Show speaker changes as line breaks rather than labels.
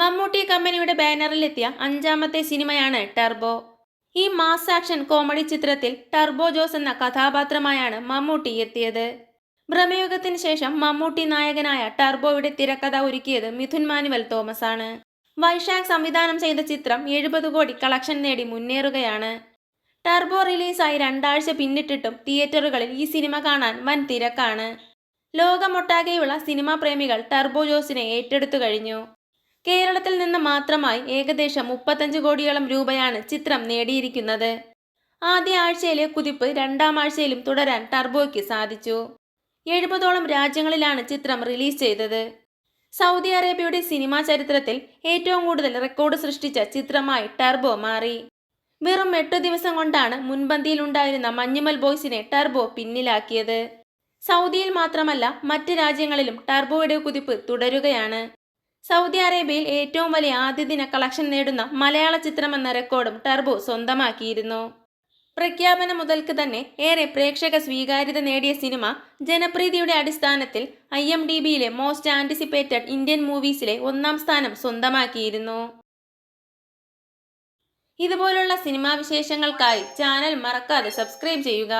മമ്മൂട്ടി കമ്പനിയുടെ ബാനറിലെത്തിയ അഞ്ചാമത്തെ സിനിമയാണ് ടർബോ. ഈ മാസ് ആക്ഷൻ കോമഡി ചിത്രത്തിൽ ടർബോ ജോസ് എന്ന കഥാപാത്രമായാണ് മമ്മൂട്ടി എത്തിയത്. ഭ്രമയുഗത്തിന് ശേഷം മമ്മൂട്ടി നായകനായ ടർബോയുടെ തിരക്കഥ ഒരുക്കിയത് മിഥുൻ മാനുവൽ തോമസ് ആണ് വൈശാഖ് സംവിധാനം ചെയ്ത ചിത്രം എഴുപത് കോടി കളക്ഷൻ നേടി മുന്നേറുകയാണ്. ടർബോ റിലീസായി രണ്ടാഴ്ച പിന്നിട്ടിട്ടും തിയേറ്ററുകളിൽ ഈ സിനിമ കാണാൻ വൻ തിരക്കാണ്. ലോകമൊട്ടാകെയുള്ള സിനിമാ പ്രേമികൾ ടർബോ ജോസിനെ ഏറ്റെടുത്തു കഴിഞ്ഞു. കേരളത്തിൽ നിന്ന് മാത്രമായി ഏകദേശം മുപ്പത്തഞ്ച് കോടിയോളം രൂപയാണ് ചിത്രം നേടിയിരിക്കുന്നത്. ആദ്യ ആഴ്ചയിലെ കുതിപ്പ് രണ്ടാം ആഴ്ചയിലും തുടരാൻ ടർബോയ്ക്ക് സാധിച്ചു. എഴുപതോളം രാജ്യങ്ങളിലാണ് ചിത്രം റിലീസ് ചെയ്തത്. സൗദി അറേബ്യയുടെ സിനിമാ ചരിത്രത്തിൽ ഏറ്റവും കൂടുതൽ റെക്കോർഡ് സൃഷ്ടിച്ച ചിത്രമായി ടർബോ മാറി. വെറും എട്ട് ദിവസം കൊണ്ടാണ് മുൻപന്തിയിലുണ്ടായിരുന്ന മഞ്ഞുമൽ ബോയ്സിനെ ടർബോ പിന്നിലാക്കിയത്. സൗദിയിൽ മാത്രമല്ല മറ്റ് രാജ്യങ്ങളിലും ടർബോയുടെ കുതിപ്പ് തുടരുകയാണ്. സൗദി അറേബ്യയിൽ ഏറ്റവും വലിയ ആദ്യ ദിന കളക്ഷൻ നേടുന്ന മലയാള ചിത്രമെന്ന റെക്കോർഡും ടർബോ സ്വന്തമാക്കിയിരുന്നു. പ്രഖ്യാപനം മുതൽക്ക് തന്നെ ഏറെ പ്രേക്ഷക സ്വീകാര്യത നേടിയ സിനിമ ജനപ്രീതിയുടെ അടിസ്ഥാനത്തിൽ ഐ എം ഡി ബിയിലെ മോസ്റ്റ് ആന്റിസിപ്പേറ്റഡ് ഇന്ത്യൻ മൂവീസിലെ ഒന്നാം സ്ഥാനം സ്വന്തമാക്കിയിരുന്നു. ഇതുപോലുള്ള സിനിമാ വിശേഷങ്ങൾക്കായി ചാനൽ മറക്കാതെ സബ്സ്ക്രൈബ് ചെയ്യുക.